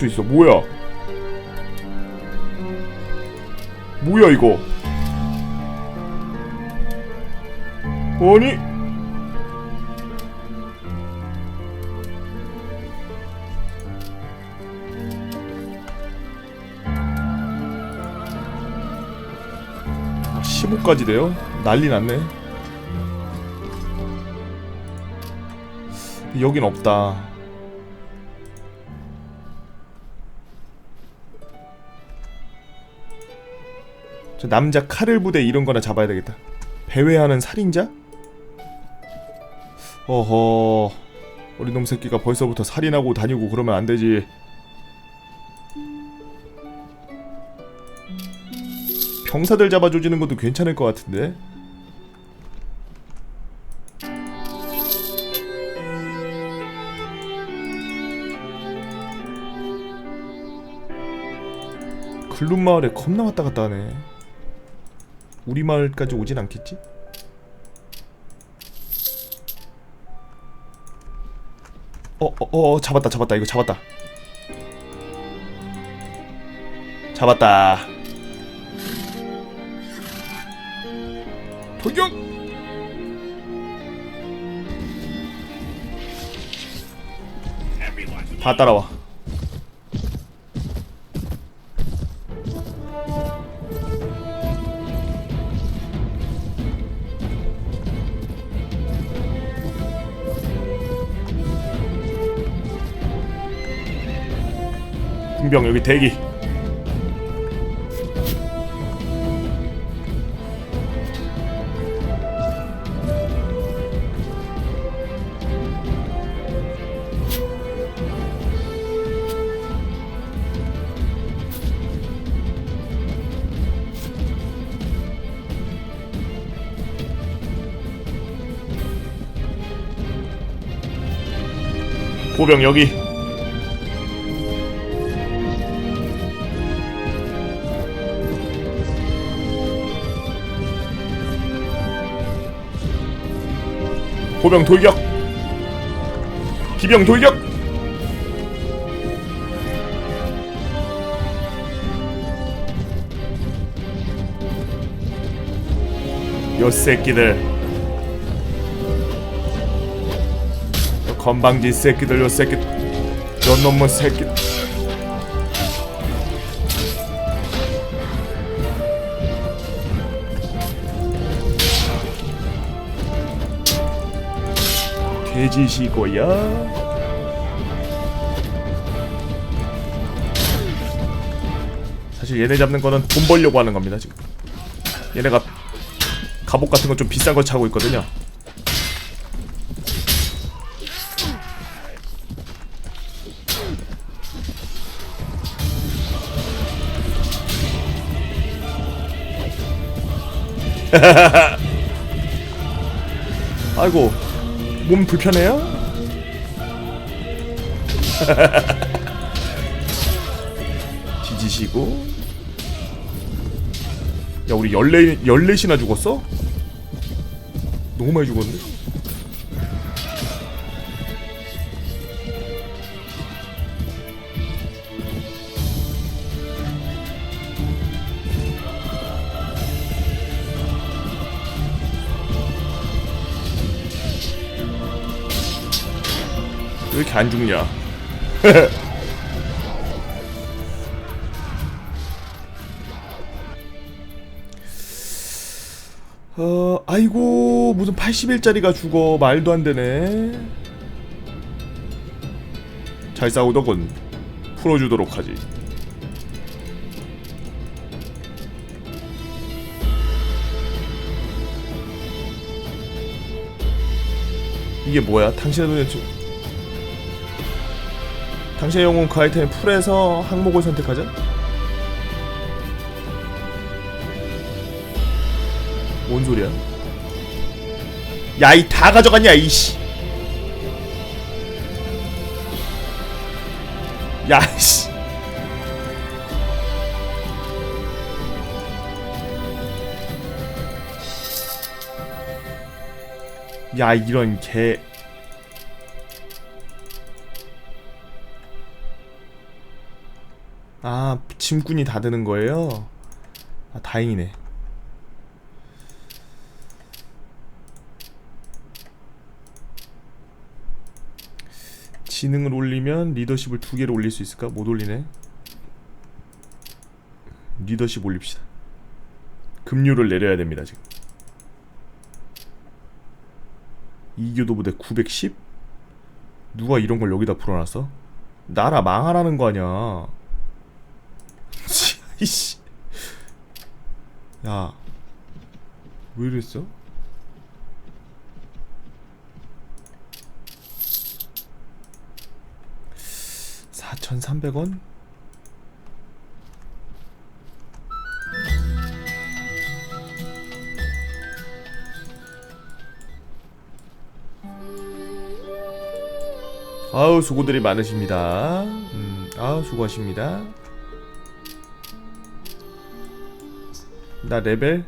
수 있어. 뭐야? 뭐야 이거? 아니? 아, 15까지 돼요? 난리 났네. 여긴 없다 저 남자 칼을 부대 이런 거나 잡아야 되겠다. 배회하는 살인자? 어허. 어린 놈 새끼가 벌써부터 살인하고 다니고 그러면 안 되지. 병사들 잡아 조지는 것도 괜찮을 것 같은데. 글룸 마을에 겁나 왔다 갔다 하네. 우리 마을까지 오진 않겠지? 어, 어, 어, 잡았다, 잡았다, 이거 잡았다. 잡았다. 돌격! 다 따라와. 군병 여기 대기. 보병 여기. 보병 돌격. 기병 돌격. 요 새끼들. 요 건방진 새끼들 요 새끼. 요 놈의 새끼 돼지시고요. 사실 얘네 잡는 거는 돈 벌려고 하는 겁니다 지금. 얘네가 갑옷 같은 거 좀 비싼 거 차고 있거든요. 아이고 몸 불편해요? 뒤지시고 야 우리 14, 14시나 죽었어? 너무 많이 죽었네 왜 이렇게 안 죽냐 어, 아이고 무슨 80일짜리가 죽어 말도 안 되네. 잘 싸우더군. 풀어주도록 하지. 이게 뭐야? 당신의 눈에 좀... 당신의 영웅 그 아이템 풀에서 항목을 선택하자. 뭔 소리야? 야, 이 다 가져갔냐, 이씨. 야, 씨. 야, 이런 개.。 아 짐꾼이 다 드는 거예요? 아 다행이네 지능을 올리면 리더십을 두 개를 올릴 수 있을까? 못 올리네 리더십 올립시다 급료를 내려야 됩니다 지금 이교도 부대 910? 누가 이런 걸 여기다 풀어놨어? 나라 망하라는 거 아니야 이씨 야, 왜 이랬어? 사천삼백 원? 아우 수고들이 많으십니다. 음, 아우 수고하십니다. 나 레벨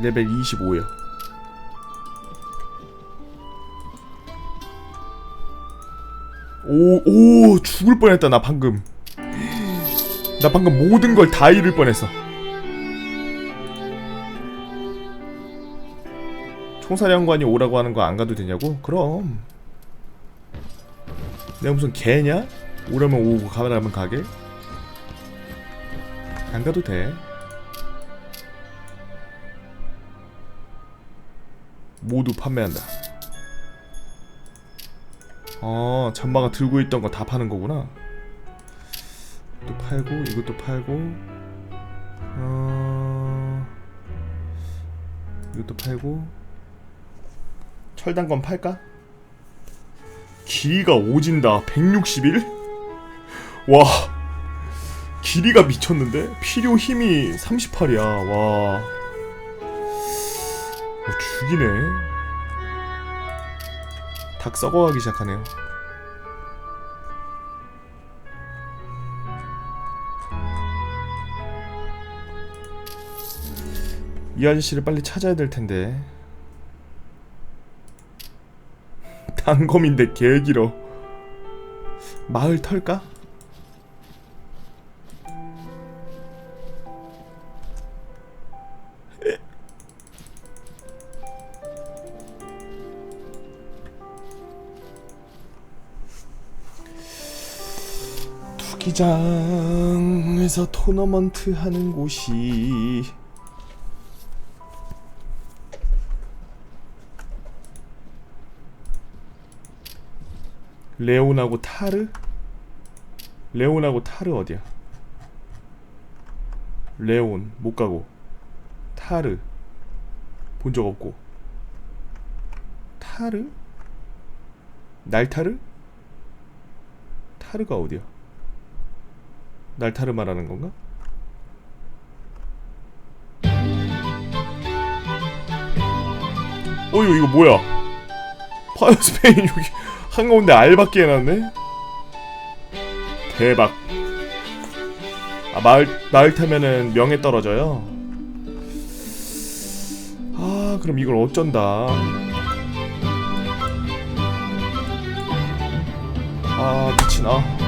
레벨 25야. 오, 오, 죽을 뻔했다, 나 방금. 나 방금 모든 걸 다 잃을 뻔했어. 총사령관이 오라고 하는 거 안 가도 되냐고? 그럼. 내가 무슨 개냐? 오라면 오고 가라면 가게? 안 가도 돼. 모두 판매한다. 어, 잠바가 들고 있던 거 다 파는 거구나. 또 팔고, 이것도 팔고, 어, 이것도 팔고, 철단건 팔까? 길이가 오진다. 161? 와. 길이가 미쳤는데? 필요 힘이 38이야. 와. 어, 죽이네. 닭 썩어가기 시작하네요. 이 아저씨를 빨리 찾아야 될 텐데. 단검인데 개 길어. 마을 털까? 투기장에서 토너먼트 하는 곳이 레온하고 타르? 레온하고 타르 어디야? 레온 못 가고 타르 본 적 없고 타르? 날타르? 타르가 어디야? 날타르 말하는 건가? 어이구 이거 뭐야? 파이어스페인 여기 한가운데 알밖에 해놨네? 대박 아 마을 마을 타면은 명예 떨어져요? 아 그럼 이걸 어쩐다 아 미치나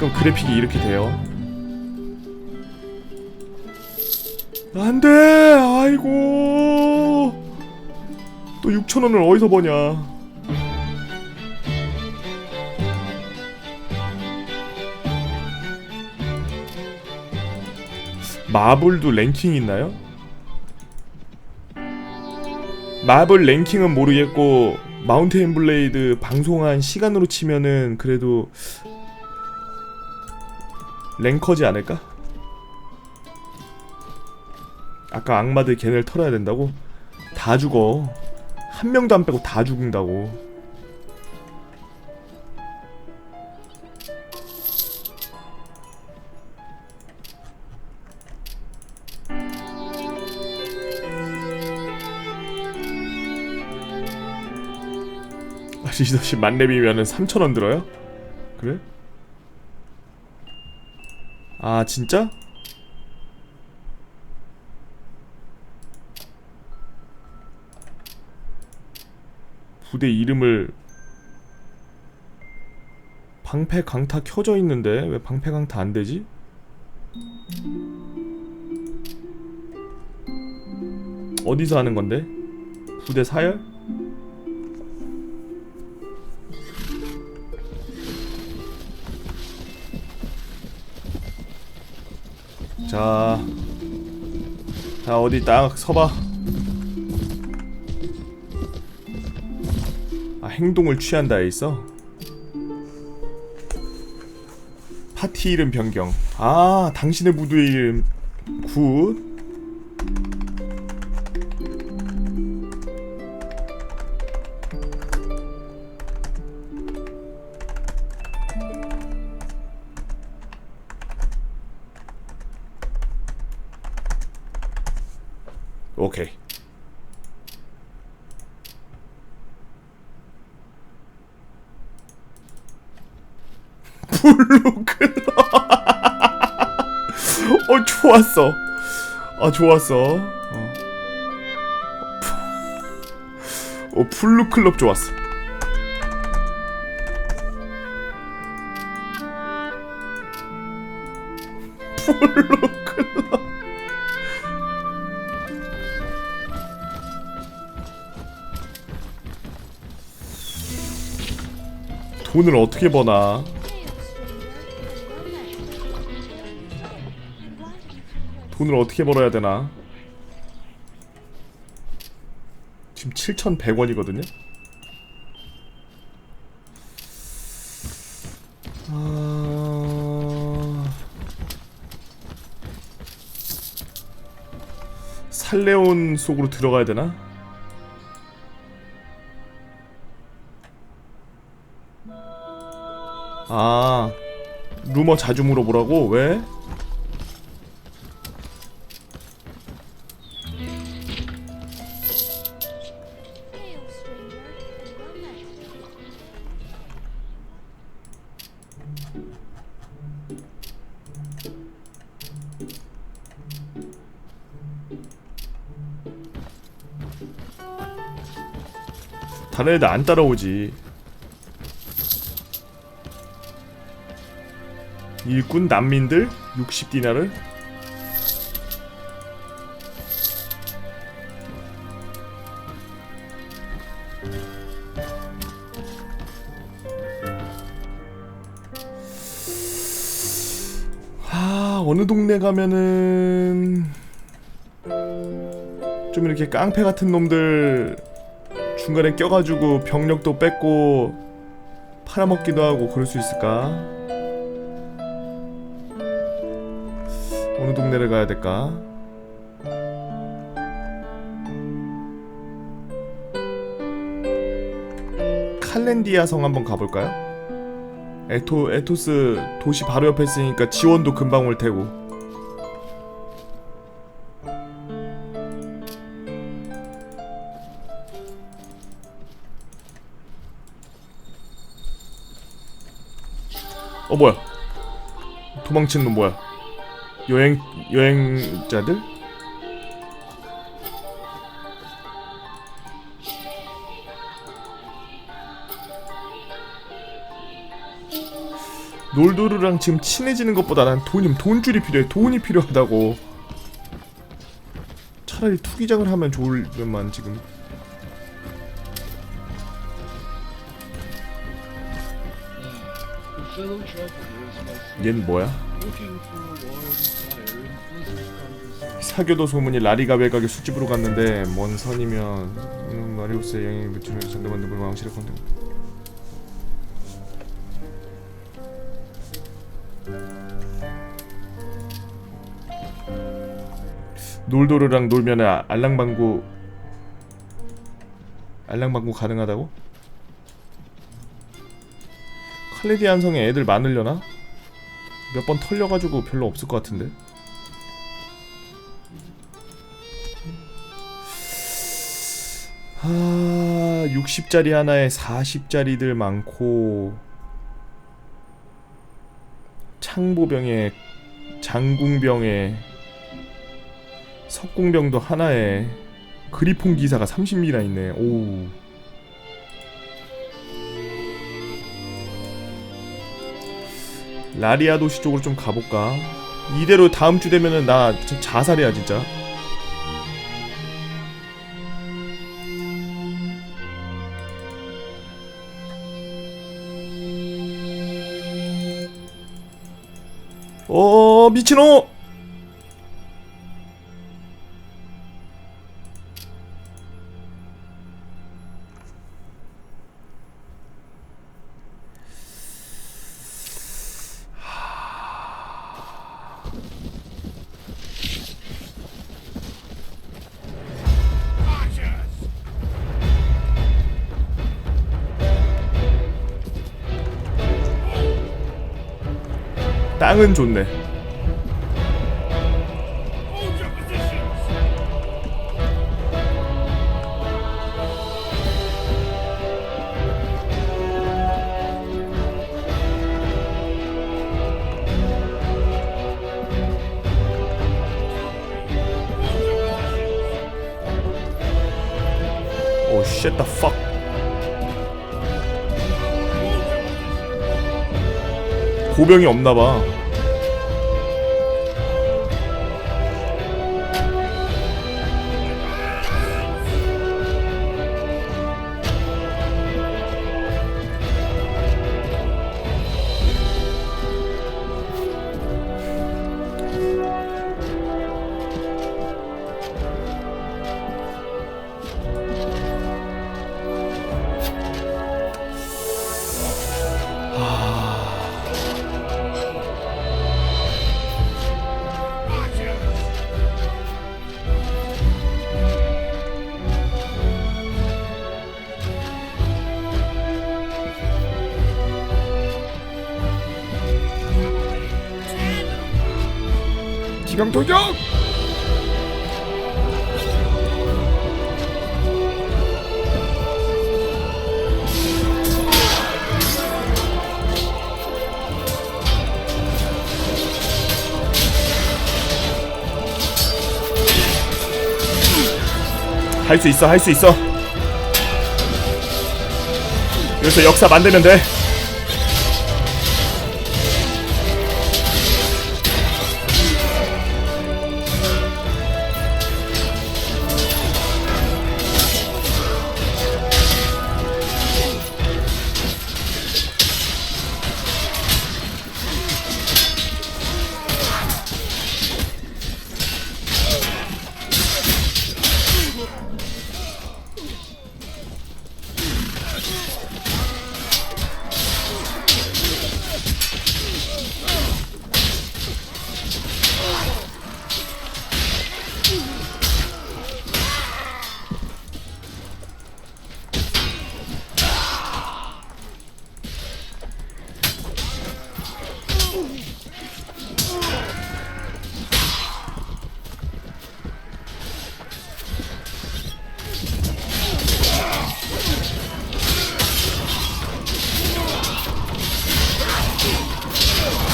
가끔 그래픽이 이렇게 돼요. 안돼! 아이고! 또 6천원을 어디서 버냐? 마블도 랭킹 있나요? 마블 랭킹은 모르겠고 마운테인 블레이드 방송한 시간으로 치면은 그래도 랭커지 않을까? 아까 악마들 걔네를 털어야 된다고? 다 죽어 한 명도 안 빼고 다 죽는다고 아, 리더십 만렙이면은 3천원 들어요? 그래? 아 진짜? 부대 이름을 방패 강타 켜져 있는데 왜 방패 강타 안 되지? 어디서 하는 건데? 부대 사열? 자, 자 어디 딱 서봐. 아 행동을 취한다에 있어. 파티 이름 변경. 아 당신의 무드의 이름 굿. 오케이. 블루클럽. 어 좋았어. 아 좋았어. 어, 어 블루클럽 좋았어. 블루클럽. 돈을 어떻게 버나? 돈을 어떻게 벌어야 되나? 지금 7,100원이거든요. 아... 살레온 속으로 들어가야 되나? 아 루머 자주 물어보라고 왜? 다른 애들 안 따라오지. 일꾼 난민들 60디나를 아 어느 동네 가면은 좀 이렇게 깡패 같은 놈들 중간에 껴가지고 병력도 뺏고 팔아먹기도 하고 그럴 수 있을까? 동네를 가야 될까? 칼렌디아 성 한번 가볼까요? 에토 에토스 도시 바로 옆에 있으니까 지원도 금방 올 테고. 어 뭐야? 도망치는 놈 뭐야? 여행 여행자들? 놀도르랑 지금 친해지는 것보다 난 돈이 돈줄이 필요해. 돈이 필요하다고. 차라리 투기장을 하면 좋을만 지금. Travelers must 얘는 뭐야? 사교도 소문이 라리가 외곽에 술집으로 갔는데 먼 선이면 음, 마리우스의 영향이 미치면 상대만 누굴 왕실의 컨택 놀도르랑 놀면 아, 알랑방구 알랑방구 가능하다고? 칼레디안 성에 애들 많으려나? 몇 번 털려가지고 별로 없을 것 같은데 아, 60짜리 하나에 40짜리들 많고 창보병에 장궁병에 석궁병도 하나에 그리폰 기사가 30미나 있네. 오. 라리아 도시 쪽으로 좀 가볼까? 이대로 다음 주 되면은 나 자살해야 진짜. 어 미친놈! 땅은 좋네. 고병이 없나 봐. 기강 돌격! 할수 있어, 할 수 있어. 여기서 역사 만들면 돼.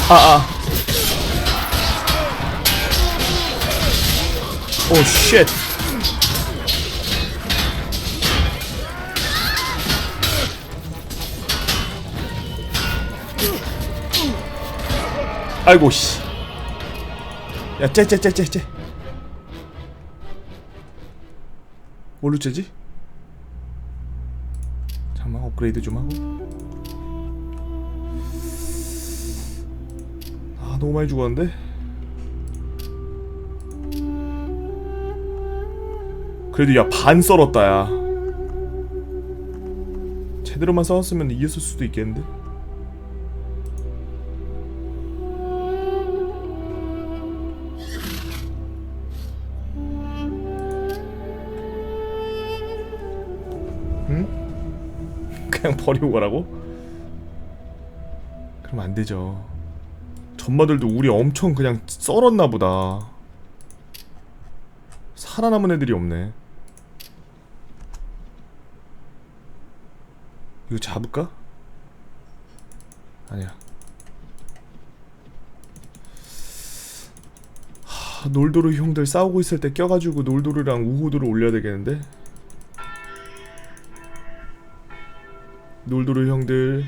아, 아. 오, 쉣. 아이고, 씨. 야, 째, 째, 째, 째, 째. 뭘로 째지? 잠깐만, 업그레이드 좀 하고. 아 너무 많이 죽었는데 그래도 야 반 썰었다 야 제대로만 싸웠으면 이겼을 수도 있겠는데 응? 그냥 버리고 가라고? 그럼 안 되죠 전마들도 우리 엄청 그냥 썰었나 보다. 살아남은 애들이 없네. 이거 잡을까? 아니야. 하, 놀도르 형들 싸우고 있을 때 껴가지고 놀도르랑 우호도를 올려야 되겠는데? 놀도르 형들